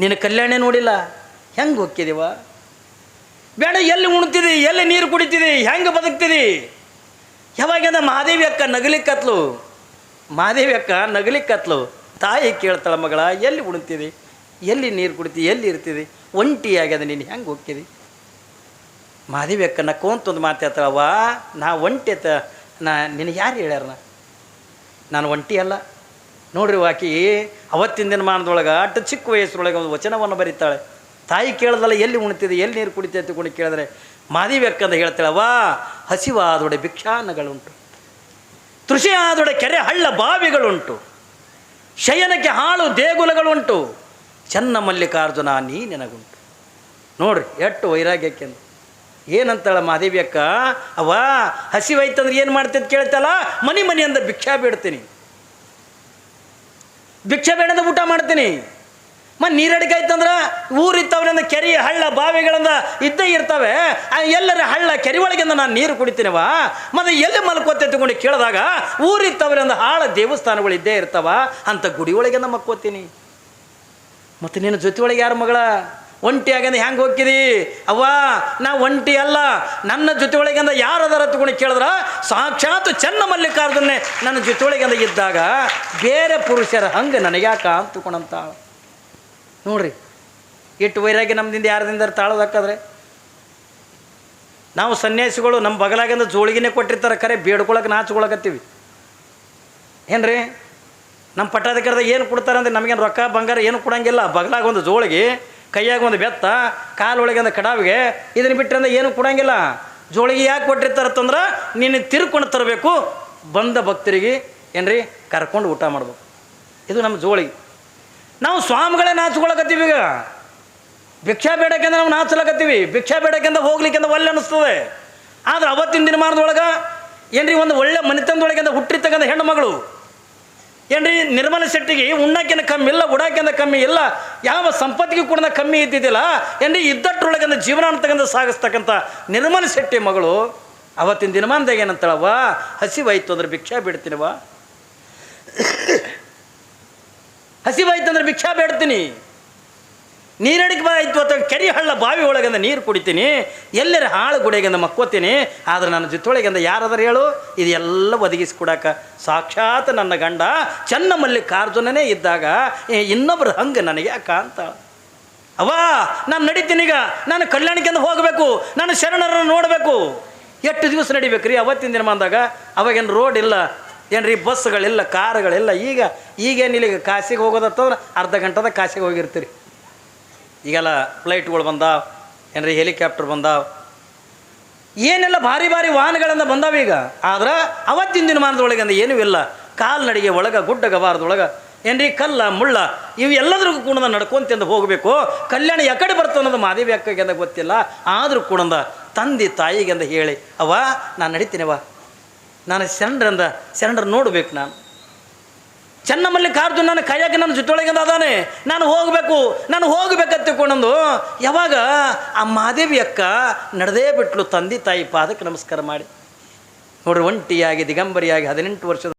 ನಿನ್ನ ಕಲ್ಯಾಣ ನೋಡಿಲ್ಲ. ಹೆಂಗೆ ಹೋಗ್ತಿದೀವ? ಬೇಡ, ಎಲ್ಲಿ ಉಣ್ತಿದಿ, ಎಲ್ಲಿ ನೀರು ಕುಡಿತಿದಿ, ಹೆಂಗೆ ಬದುಕ್ತಿದಿ? ಯಾವಾಗಿಂದ ಮಹಾದೇವಿ ಅಕ್ಕ ನಗಲಿಕ್ಕತ್ಲು ಮಹಾದೇವಿ ಅಕ್ಕ ನಗಲಿಕ್ಕತ್ಲು ತಾಯಿ ಕೇಳ್ತಾಳೆ ಮಗಳ, ಎಲ್ಲಿ ಉಣ್ತಿದಿ? ಎಲ್ಲಿ ನೀರು ಕುಡಿತಿ, ಎಲ್ಲಿ ಇರ್ತಿದಿ ಒಂಟಿ ಆಗ್ಯದ ನೀನು ಹೆಂಗೆ ಹೋಗ್ತಿದಿ ಮಹಾದೇವಿ ಅಕ್ಕ ನಕ್ಕೊಂತ ನಾ ಒಂಟಿ ಅತ್ತ ನಾ ನಿನಗೆ ಯಾರು ಹೇಳ್ಯಾರ ನಾ ನಾನು ಒಂಟಿ ಅಲ್ಲ. ನೋಡ್ರಿ ಆಕಿ ಅವತ್ತಿನ ದಿನಮಾನದೊಳಗೆ ಅಟ್ಟು ಚಿಕ್ಕ ವಯಸ್ಸಿನೊಳಗೆ ಒಂದು ವಚನವನ್ನು ಬರೀತಾಳೆ. ತಾಯಿ ಕೇಳ್ದಲ್ಲ, ಎಲ್ಲಿ ಉಣ್ತಿದೆ, ಎಲ್ಲಿ ನೀರು ಕುಡಿತೆ ಕುಣಿ ಕೇಳಿದ್ರೆ ಮಾದಿವಿ ಅಕ್ಕಂದ ಹೇಳ್ತಾಳವ್ವ, ಹಸಿವಾದೊಡೆ ಭಿಕ್ಷಾನಗಳುಂಟು. ತೃಷಿ ಆದೊಡೆ ಕೆರೆ ಹಳ್ಳ ಬಾವಿಗಳುಂಟು. ಶಯನಕ್ಕೆ ಹಾಳು ದೇಗುಲಗಳುಂಟು. ಚನ್ನ ಮಲ್ಲಿಕಾರ್ಜುನ, ನೀ ನೆನಗುಂಟು. ನೋಡ್ರಿ ಎಷ್ಟು ವೈರಾಗ್ಯಕ್ಕೆ ಏನಂತಾಳ ಮಾದೇವಿ ಅಕ್ಕ? ಅವ ಹಸಿವೈತಂದ್ರೆ ಏನು ಮಾಡ್ತೈತೆ ಕೇಳ್ತಲ್ಲ? ಮನೆ ಮನೆ ಅಂದ ಭಿಕ್ಷಾ ಬೇಡ್ತೀನಿ. ಭಿಕ್ಷಾ ಬೇಡಂದ ಊಟ ಮಾಡ್ತೀನಿ. ಮತ್ತು ನೀರಡಿಕೆ ಆಯ್ತಂದ್ರೆ ಊರಿತ್ತವ್ರಿಂದ ಕೆರೆ, ಹಳ್ಳ, ಬಾವಿಗಳಿಂದ ಇದ್ದೇ ಇರ್ತವೆ. ಎಲ್ಲರ ಹಳ್ಳ ಕೆರೆ ಒಳಗಿಂದ ನಾನು ನೀರು ಕುಡಿತೀನವ ಮತ್ತು ಎಲ್ಲಿ ಮಲ್ಕೋತೆ ತಗೊಂಡು ಕೇಳಿದಾಗ ಊರಿತ್ತವ್ರಿಂದ ಹಾಳ ದೇವಸ್ಥಾನಗಳು ಇದ್ದೇ ಇರ್ತವ ಅಂತ ಗುಡಿ ಒಳಗಿಂದ ಮಕ್ಕೋತೀನಿ. ಮತ್ತು ನಿನ್ನ ಜೊತೆ ಒಳಗೆ ಯಾರು ಮಗಳ? ಒಂಟಿ ಆಗ್ಯಂದ ಹೆಂಗೆ ಹೋಗ್ತಿದಿ ಅವ್ವ, ನಾ ಒಂಟಿ ಅಲ್ಲ. ನನ್ನ ಜೊತೆ ಒಳಗಿಂದ ಯಾರು ಅದರ ತಗೊಂಡು ಕೇಳಿದ್ರ? ಸಾಕ್ಷಾತ್ ಚೆನ್ನ ಮಲ್ಲಿಕಾರ್ಜುನೆ ನನ್ನ ಜೊತೆ ಒಳಗಿಂದ ಇದ್ದಾಗ ಬೇರೆ ಪುರುಷರ ಹಂಗೆ ನನಗ್ಯಾಕ ಅಂತ ತಿಳ್ಕೊಂಡಂತ ನೋಡ್ರಿ ಇಟ್ಟು ವೈರಾಗಿ ನಮ್ದಿಂದ ಯಾರದಿಂದ ತಾಳೋದಕ್ಕಾದ್ರೆ ನಾವು ಸನ್ಯಾಸಿಗಳು ನಮ್ಮ ಬಗಲಾಗಿಂದ ಜೋಳಿಗೆನೇ ಕೊಟ್ಟಿರ್ತಾರೆ ಖರೆ ಬೇಡ್ಕೊಳಕ್ಕೆ ನಾಚ್ಕೊಳಕತ್ತೀವಿ. ಏನ್ರಿ? ನಮ್ಮ ಪಟ್ಟಾಧಿಕಾರದ ಏನು ಕೊಡ್ತಾರೆ ಅಂದ್ರೆ ನಮಗೇನು ರೊಕ್ಕ, ಬಂಗಾರ ಏನು ಕೊಡಂಗಿಲ್ಲ. ಬಗಲಾಗ ಒಂದು ಜೋಳಿಗೆ, ಕೈಯಾಗ ಒಂದು ಬೆತ್ತ, ಕಾಲೊಳಗೆ ಒಂದು ಕಡಾವಿಗೆ, ಇದನ್ನು ಬಿಟ್ಟರೆ ಏನೂ ಕೊಡಂಗಿಲ್ಲ. ಜೋಳಿಗೆ ಯಾಕೆ ಕೊಟ್ಟಿರ್ತಾರೆ ಕೊಟ್ಟಿರ್ತಾರತ್ತಂದ್ರೆ ನಿನ್ನ ತಿರ್ಕೊಂಡು ತರಬೇಕು. ಬಂದ ಭಕ್ತರಿಗೆ ಏನ್ರಿ, ಕರ್ಕೊಂಡು ಊಟ ಮಾಡ್ಬೇಕು. ಇದು ನಮ್ಮ ಜೋಳಿಗೆ ನಾವು ಸ್ವಾಮಿಗಳೇ ನಾಚ್ಕೊಳಕತ್ತೀವಿ ಈಗ. ಭಿಕ್ಷಾ ಬೇಡಕ್ಕೆಂದ್ರೆ ನಾವು ನಾಚಲಕತ್ತೀವಿ. ಭಿಕ್ಷಾ ಬೇಡಕ್ಕೆಂದ ಹೋಗ್ಲಿಕ್ಕಿಂತ ಒಳ್ಳೆ ಅನಿಸ್ತದೆ. ಆದ್ರೆ ಅವತ್ತಿನ ದಿನಮಾನದೊಳಗೆ ಏನ್ರಿ, ಒಂದು ಒಳ್ಳೆ ಮನೆತನದೊಳಗಿಂದ ಹುಟ್ಟಿರ್ತಕ್ಕಂಥ ಹೆಣ್ಣು ಮಗಳು ಏನ್ರಿ, ನಿರ್ಮಲ ಶೆಟ್ಟಿಗೆ ಉಣ್ಣಕ್ಕಿಂತ ಕಮ್ಮಿ ಇಲ್ಲ, ಉಡಾಕಿಂತ ಕಮ್ಮಿ ಇಲ್ಲ, ಯಾವ ಸಂಪತ್ತಿಗೆ ಕೂಡ ಕಮ್ಮಿ ಇದ್ದಿದ್ದಿಲ್ಲ. ಏನ್ರಿ ಇದ್ದಟ್ರೊಳಗಿಂದ ಜೀವನ ಅಂತಕ್ಕಂಥ ಸಾಗಿಸ್ತಕ್ಕಂಥ ನಿರ್ಮಲ ಶೆಟ್ಟಿ ಮಗಳು ಅವತ್ತಿನ ದಿನಮಾನದಾಗ ಏನಂತಾಳವ್ವ? ಹಸಿವಾಯ್ತು ಅಂದ್ರೆ ಭಿಕ್ಷಾ ಬಿಡ್ತೀನವ ಹಸಿವಾಯ್ತು ಅಂದ್ರೆ ಭಿಕ್ಷಾ ಬೇಡ್ತೀನಿ. ನೀರಡಿಕೆ ಬಾಯ್ತು ಅಥವಾ ಕೆರೆ ಹಳ್ಳ ಬಾವಿ ಒಳಗಿಂದ ನೀರು ಕುಡಿತೀನಿ, ಎಲ್ಲರ ಹಾಳು ಗುಡಿಗಿಂದ ಮಕ್ಕೋತೀನಿ, ಆದ್ರೆ ನನ್ನ ಜೊತೆಯೊಳಗಿಂದ ಯಾರಾದರೂ ಹೇಳು ಇದೆಲ್ಲ ಒದಗಿಸ್ಕೊಡಕ್ಕೆ ಸಾಕ್ಷಾತ್ ನನ್ನ ಗಂಡ ಚೆನ್ನ ಮಲ್ಲಿಕಾರ್ಜುನನೇ ಇದ್ದಾಗ ಇನ್ನೊಬ್ಬರು ಹಂಗೆ ನನಗೆ ಯಾಕ ಅಂತ. ಅವಾ ನಾನು ಈಗ. ನಾನು ಕಲ್ಯಾಣಕ್ಕೆಂದು ಹೋಗಬೇಕು. ನಾನು ಶರಣರನ್ನು ನೋಡಬೇಕು. ಎಷ್ಟು ದಿವಸ ನಡಿಬೇಕು ರೀ ಅವತ್ತಿನ ದಿನ ಬಂದಾಗ ಅವಾಗೇನು ರೋಡ್ ಇಲ್ಲ. ಏನ್ರಿ, ಬಸ್ಗಳಿಲ್ಲ, ಕಾರುಗಳಿಲ್ಲ. ಈಗ ಈಗೇನಿಲ್ಲ ಈಗ ಕಾಸಿಗೆ ಹೋಗೋದತ್ತಂದ್ರೆ ಅರ್ಧ ಗಂಟೆದಾಗ ಕಾಸಿಗೆ ಹೋಗಿರ್ತೀರಿ. ಈಗೆಲ್ಲ ಫ್ಲೈಟ್ಗಳು ಬಂದಾವ ಏನ್ರಿ ಹೆಲಿಕಾಪ್ಟರ್ ಬಂದಾವ ಏನೆಲ್ಲ ಭಾರಿ ಭಾರಿ ವಾಹನಗಳಿಂದ ಬಂದಾವ ಈಗ. ಆದ್ರೆ ಅವತ್ತಿನ ದಿನಮಾನದೊಳಗೆ ಅಂದ್ರೆ ಏನೂ ಇಲ್ಲ. ಕಾಲ್ನಡಿಗೆ ಒಳಗೆ, ಗುಡ್ಡ ಗಬಾರದೊಳಗೆ, ಏನ್ರಿ ಕಲ್ಲ, ಮುಳ್ಳ ಇವು ಎಲ್ಲದ್ರಿಗೂ ಕೂಡ ನಡ್ಕೊಂತಿಂದ ಹೋಗಬೇಕು. ಕಲ್ಯಾಣ ಯಾಕಡೆ ಬರ್ತವೆ ಅನ್ನೋದು ಮಾದೇವಿ ಅಕ್ಕಗೆ ಅಂತ ಗೊತ್ತಿಲ್ಲ. ಆದರೂ ಕೂಡ ತಂದೆ ತಾಯಿಗೆ ಅಂತ ಹೇಳಿ ಅವ ನಾನು ನಡಿತೀನವ್ವ ನಾನು ಶರಣರಂದ ಶರಣರು ನೋಡ್ಬೇಕು ನಾನು. ಚೆನ್ನ ಮಲ್ಲಿಕಾರ್ಜುನ ನನ್ನ ಕೈಯಾಗ ನನ್ನ ಜೊತೆಯೊಳಗಿಂದ ಅದಾನೆ. ನಾನು ಹೋಗಬೇಕು, ನಾನು ಹೋಗ್ಬೇಕಂತ ತಿಳ್ಕೊಂಡಂದು ಯಾವಾಗ ಆ ಮಾದೇವಿ ಅಕ್ಕ ನಡೆದೇ ಬಿಟ್ಲು ತಂದೆ ತಾಯಿ ಪಾದಕ್ಕೆ ನಮಸ್ಕಾರ ಮಾಡಿ. ನೋಡ್ರಿ ಒಂಟಿಯಾಗಿ, ದಿಗಂಬರಿಯಾಗಿ ಹದಿನೆಂಟು ವರ್ಷದ